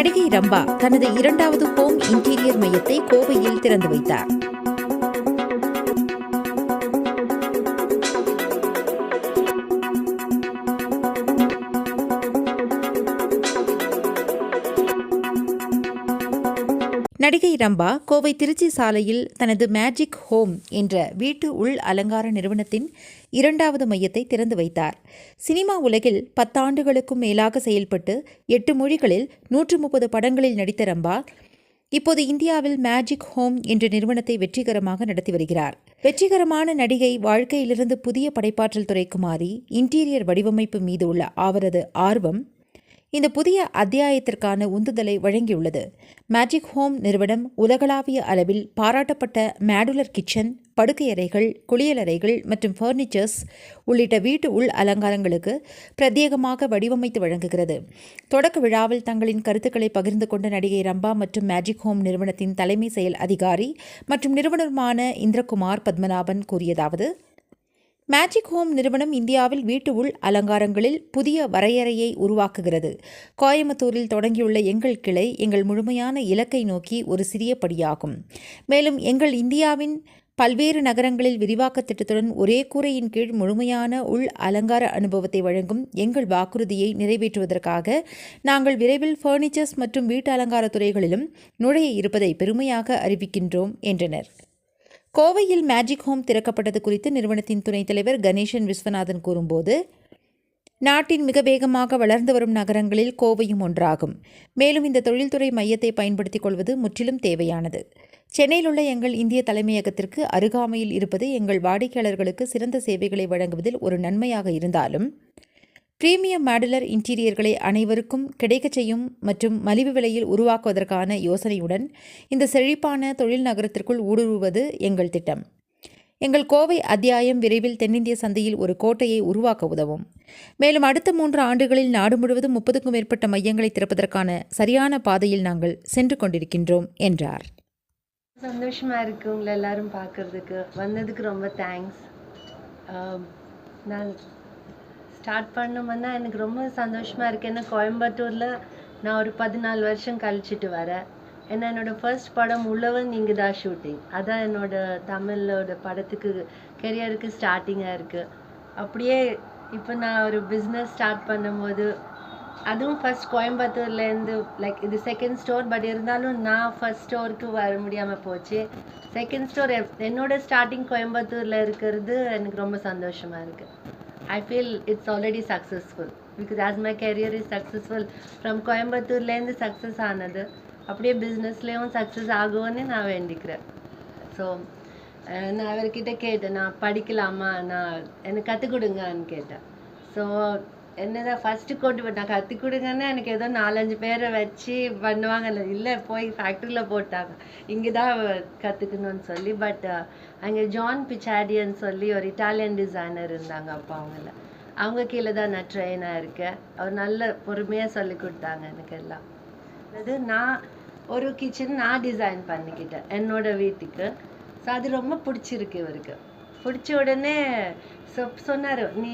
நடிகை ரம்பா தனது இரண்டாவது ஹோம் இன்டீரியர் மையத்தை கோவையில் திறந்து வைத்தார். நடிகை ரம்பா கோவை திருச்சி சாலையில் தனது மேஜிக் ஹோம் என்ற வீட்டு உள் அலங்கார நிறுவனத்தின் இரண்டாவது மையத்தை திறந்து வைத்தார். சினிமா உலகில் பத்தாண்டுகளுக்கும் மேலாக செயல்பட்டு எட்டு மொழிகளில் நூற்று முப்பது படங்களில் நடித்த ரம்பா இப்போது இந்தியாவில் மேஜிக் ஹோம் என்ற நிறுவனத்தை வெற்றிகரமாக நடத்தி வருகிறார். வெற்றிகரமான நடிகை வாழ்க்கையிலிருந்து புதிய படைப்பாற்றல் துறைக்கு மாறி இன்டீரியர் வடிவமைப்பு மீது உள்ள அவரது ஆர்வம் இந்த புதிய அத்தியாயத்திற்கான உந்துதலை வழங்கியுள்ளது. மேஜிக் ஹோம் நிறுவனம் உலகளாவிய அளவில் பாராட்டப்பட்ட மேடுலர் கிச்சன் படுக்கையறைகள் குளியலறைகள் மற்றும் ஃபர்னிச்சர்ஸ் உள்ளிட்ட வீட்டு உள் அலங்காரங்களுக்கு பிரத்யேகமாக வடிவமைத்து வழங்குகிறது. தொடக்க விழாவில் தங்களின் கருத்துக்களை பகிர்ந்து கொண்ட நடிகை ரம்பா மற்றும் மேஜிக் ஹோம் நிறுவனத்தின் தலைமை செயல் அதிகாரி மற்றும் நிறுவனருமான இந்திரகுமார் பத்மநாபன் கூறியதாவது மேஜிக் ஹோம் நிறுவனம் இந்தியாவில் வீட்டு உள் அலங்காரங்களில் புதிய வரையறையை உருவாக்குகிறது. கோயம்புத்தூரில் தொடங்கியுள்ள எங்கள் கிளை எங்கள் முழுமையான இலக்கை நோக்கி ஒரு சிறிய படியாகும். மேலும் எங்கள் இந்தியாவின் பல்வேறு நகரங்களில் விரிவாக்க திட்டத்துடன் ஒரே கூரையின் கீழ் முழுமையான உள் அலங்கார அனுபவத்தை வழங்கும் எங்கள் வாக்குறுதியை நிறைவேற்றுவதற்காக நாங்கள் விரைவில் ஃபர்னிச்சர்ஸ் மற்றும் வீட்டு அலங்கார துறைகளிலும் நுழைய இருப்பதை பெருமையாக அறிவிக்கின்றோம் என்றனர். கோவையில் மேஜிக் ஹோம் திறக்கப்பட்டது குறித்து நிறுவனத்தின் துணைத் தலைவர் கணேசன் விஸ்வநாதன் கூறும்போது நாட்டின் மிக வேகமாக வளர்ந்து வரும் நகரங்களில் கோவையும் ஒன்றாகும். மேலும் இந்த தொழில்துறை மையத்தை பயன்படுத்திக் கொள்வது முற்றிலும் தேவையானது. சென்னையில் உள்ள எங்கள் இந்திய தலைமையகத்திற்கு அருகாமையில் இருப்பது எங்கள் வாடிக்கையாளர்களுக்கு சிறந்த சேவைகளை வழங்குவதில் ஒரு நன்மையாக இருந்தாலும் பிரீமியம் மாடுலர் இன்டீரியர்களை அனைவருக்கும் கிடைக்கச் செய்யும் மற்றும் மலிவு விலையில் உருவாக்குவதற்கான யோசனையுடன் இந்த செழிப்பான தொழில் நகரத்திற்குள் ஊடுருவது எங்கள் திட்டம். எங்கள் கோவை அத்தியாயம் விரைவில் தென்னிந்திய சந்தையில் ஒரு கோட்டையை உருவாக்க உதவும். மேலும் அடுத்த மூன்று ஆண்டுகளில் நாடு முழுவதும் முப்பதுக்கும் மேற்பட்ட மையங்களை திறப்பதற்கான சரியான பாதையில் நாங்கள் சென்று கொண்டிருக்கின்றோம் என்றார். சந்தோஷமா இருக்கு உங்களை எல்லாரும் பார்க்கறதுக்கு. வந்ததுக்கு ரொம்ப தேங்க்ஸ் நான் ஸ்டார்ட் பண்ணும்போது எனக்கு ரொம்ப சந்தோஷமாக இருக்குது ஏன்னா கோயம்புத்தூரில் நான் ஒரு பதினாலு வருஷம் கழிச்சிட்டு வரேன். ஏன்னா என்னோட ஃபர்ஸ்ட் படம் உள்ளவன் இங்கே தான் ஷூட்டிங் அதான் என்னோட தமிழோட படத்துக்கு கெரியருக்கு ஸ்டார்டிங்காக இருக்குது அப்படியே இப்போ நான் ஒரு பிஸ்னஸ் ஸ்டார்ட் பண்ணும்போது அதுவும் ஃபர்ஸ்ட் கோயம்புத்தூர்லேருந்து லைக் இது செகண்ட் ஸ்டோர் பட் இருந்தாலும் நான் ஃபர்ஸ்ட் ஸ்டோருக்கு வர முடியாமல் போச்சு. செகண்ட் ஸ்டோர் என்னோட ஸ்டார்டிங் கோயம்புத்தூரில் இருக்கிறது எனக்கு ரொம்ப சந்தோஷமாக இருக்குது I feel it's already successful because as my career is successful from கோயம்புத்தூர்லேருந்து சக்ஸஸ் ஆனது அப்படியே பிஸ்னஸ்லேயும் சக்ஸஸ் ஆகும்னு நான் வேண்டிக்கிறேன். ஸோ நான் அவர்கிட்ட கேட்டேன் நான் படிக்கலாமா? நான் எனக்கு கற்றுக் கொடுங்கன்னு கேட்டேன். ஸோ என்னதான் ஃபஸ்ட்டு கொண்டு போய் நான் கற்றுக் கொடுங்கன்னா எனக்கு ஏதோ நாலஞ்சு பேரை வச்சு பண்ணுவாங்கல்ல. இல்லை போய் ஃபேக்ட்ரியில் போட்டாங்க. இங்கே தான் கற்றுக்கணும்னு சொல்லி பட் அங்கே ஜான் பிச்சாடியன்னு சொல்லி ஒரு இட்டாலியன் டிசைனர் இருந்தாங்க அப்போ அவங்கள. அவங்க கீழே தான் நான் ட்ரெயினாக இருக்கேன். அவர் நல்ல பொறுமையாக சொல்லி கொடுத்தாங்க எனக்கு எல்லாம். அது நான் ஒரு கிச்சன் நான் டிசைன் பண்ணிக்கிட்டேன் என்னோட வீட்டுக்கு. ஸோ அது ரொம்ப பிடிச்சிருக்கு இவருக்கு. பிடிச்ச உடனே சொ சொன்னார் நீ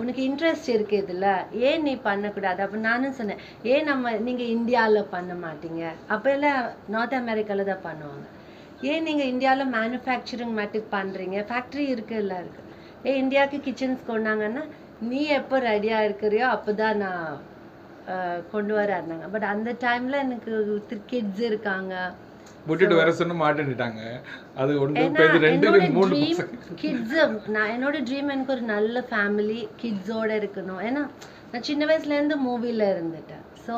உனக்கு இன்ட்ரெஸ்ட் இருக்கு இதில். ஏன் நீ பண்ணக்கூடாது? அப்போ நானும் சொன்னேன் ஏன் நம்ம நீங்கள் இந்தியாவில் பண்ண மாட்டீங்க? அப்போ எல்லாம் நார்த் அமெரிக்காவில் தான் பண்ணுவாங்க. ஏன் நீங்கள் இந்தியாவில் மேனுஃபேக்சரிங் மட்டும் பண்ணுறீங்க ஃபேக்ட்ரி இருக்குது இல்லை இருக்குது ஏன் இந்தியாவுக்கு கிச்சன்ஸ் கொண்டாங்கன்னா நீ எப்போ ரெடியாக இருக்கிறியோ அப்போ தான் நான் கொண்டு வர இருந்தாங்க. பட் அந்த டைமில் எனக்கு கிட்ஸ் இருக்காங்க. விட்டுட்டு வர சொன்னு மாட்டேன்ட்டாங்க அது ஒன்று பேர் ரெண்டு மூணு. கிட்ஸ் நான் என்னோட ட்ரீம் எனக்கு ஒரு நல்ல ஃபேமிலி கிட்ஸோட இருக்கணும். ஏன்னா நான் சின்ன வயசுலேருந்து மூவியில் இருந்துட்டேன். ஸோ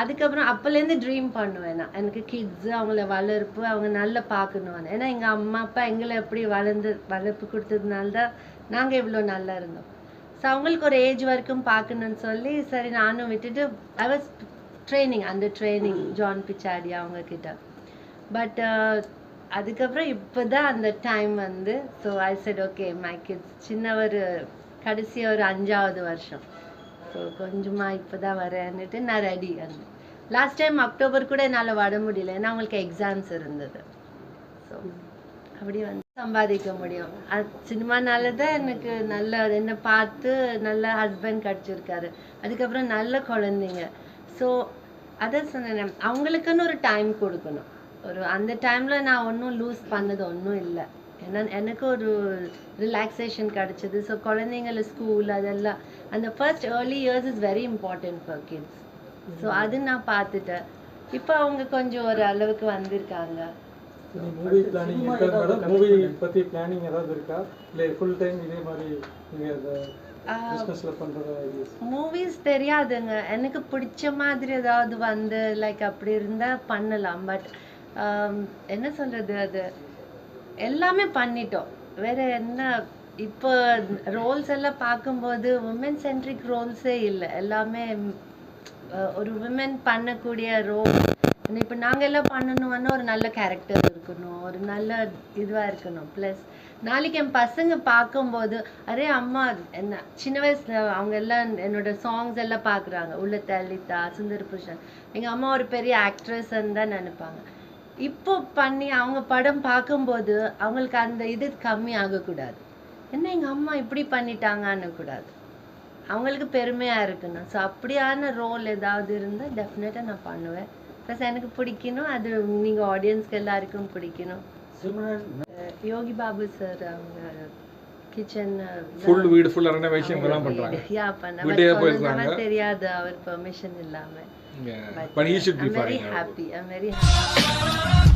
அதுக்கப்புறம் அப்போலேருந்து ட்ரீம் பண்ணுவேன் நான். எனக்கு கிட்ஸு அவங்கள வளர்ப்பு அவங்க நல்லா பார்க்கணும். ஏன்னா எங்கள் அம்மா அப்பா எங்களை எப்படி வளர்ந்து வளர்ப்பு கொடுத்ததுனால தான் நாங்கள் இவ்வளோ நல்லா இருந்தோம். ஸோ அவங்களுக்கு ஒரு ஏஜ் வரைக்கும் பார்க்கணும்னு சொல்லி சரி நானும் விட்டுட்டு ஐ வாஸ் ட்ரைனிங் அந்த ட்ரைனிங் ஜான் பிச்சாடி அவங்க கிட்ட பட் uh, அதுக்கப்புறம் இப்போ தான் அந்த டைம் வந்து so I said okay my kids ஒரு கடைசி ஒரு அஞ்சாவது வருஷம். ஸோ கொஞ்சமாக இப்போ தான் வரேன்னுட்டு நான் ரெடி அந்த லாஸ்ட் டைம் அக்டோபர் கூட என்னால் வர முடியல ஏன்னா அவங்களுக்கு எக்ஸாம்ஸ் இருந்தது. ஸோ அப்படி வந்து சம்பாதிக்க முடியும். அது சினிமானால தான் எனக்கு நல்ல என்னை பார்த்து நல்ல ஹஸ்பண்ட் கிடச்சிருக்காரு. அதுக்கப்புறம் நல்ல குழந்தைங்க. ஸோ அதை சொன்னேன் அவங்களுக்குன்னு ஒரு டைம் கொடுக்கணும். ஒரு அந்த டைம்ல நான் ஒன்றும் லூஸ் பண்ணது ஒன்றும் இல்லை. ஏன்னா எனக்கு ஒரு ரிலாக்ஸேஷன் கிடைச்சது. ஸோ குழந்தைங்கள ஸ்கூல் அதெல்லாம் அந்த first early years is very important for kids so அது நான் பார்த்துட்டேன். இப்போ அவங்க கொஞ்சம் ஒரு அளவுக்கு வந்திருக்காங்க. மூவி பிளானிங் இருக்கா மேடம் மூவி பத்தி பிளானிங் ஏதாவது இருக்கா? இல்லை ஃபுல் டைம் இதே மாதிரி நீங்க இந்த பிஸ்னஸ்ல பண்றதா ஐடியாஸ் மூவிஸ் தெரியாதுங்க. எனக்கு பிடிச்ச மாதிரி ஏதாவது வந்து லைக் அப்படி இருந்தா பண்ணலாம். பட் என்ன சொல்றது அது? எல்லாமே பண்ணிட்டோம். வேற என்ன? இப்போ ரோல்ஸ் எல்லாம் பார்க்கும்போது உமன் சென்ட்ரிக் ரோல்ஸே இல்லை. எல்லாமே ஒரு விமன் பண்ணக்கூடிய ரோல் இப்போ நாங்கள் எல்லாம் பண்ணணும்னா ஒரு நல்ல கேரக்டர் இருக்கணும். ஒரு நல்ல இதுவாக இருக்கணும். ப்ளஸ் நாளைக்கு என் பசங்க பார்க்கும்போது அரே அம்மா என்ன? சின்ன வயசுல அவங்க எல்லாம் என்னோட சாங்ஸ் எல்லாம் பார்க்குறாங்க. உள்ள தலிதா சுந்தர் புருஷன் எங்கள் அம்மா ஒரு பெரிய ஆக்ட்ரஸ்ன்னு தான் நினைப்பாங்க. இப்போ பண்ணி அவங்க படம் பார்க்கும்போது அவங்களுக்கு அந்த இது கம்மி ஆகக்கூடாது. என்ன எங்கள் அம்மா இப்படி பண்ணிட்டாங்கன்னு கூடாது. அவங்களுக்கு பெருமையாக இருக்கணும். ஸோ அப்படியான ரோல் ஏதாவது இருந்தால் டெஃபினட்டாக நான் பண்ணுவேன். ப்ளஸ் எனக்கு பிடிக்கணும். அது நீங்கள் ஆடியன்ஸ்க்கு எல்லாருக்கும் பிடிக்கணும். யோகி பாபு சார் அவங்க கிச்சன் ஃபுல் வீடு ஃபுல் ரெனோவேஷன் எல்லாம் பண்றாங்க. யா பண்ண வீட்டையே but போயிருக்காங்க. சொல்லணும்னா தெரியாது. அவர் பெர்மிஷன் இல்லாம. Yeah. But, But he should be I'm very happy. I'm very happy.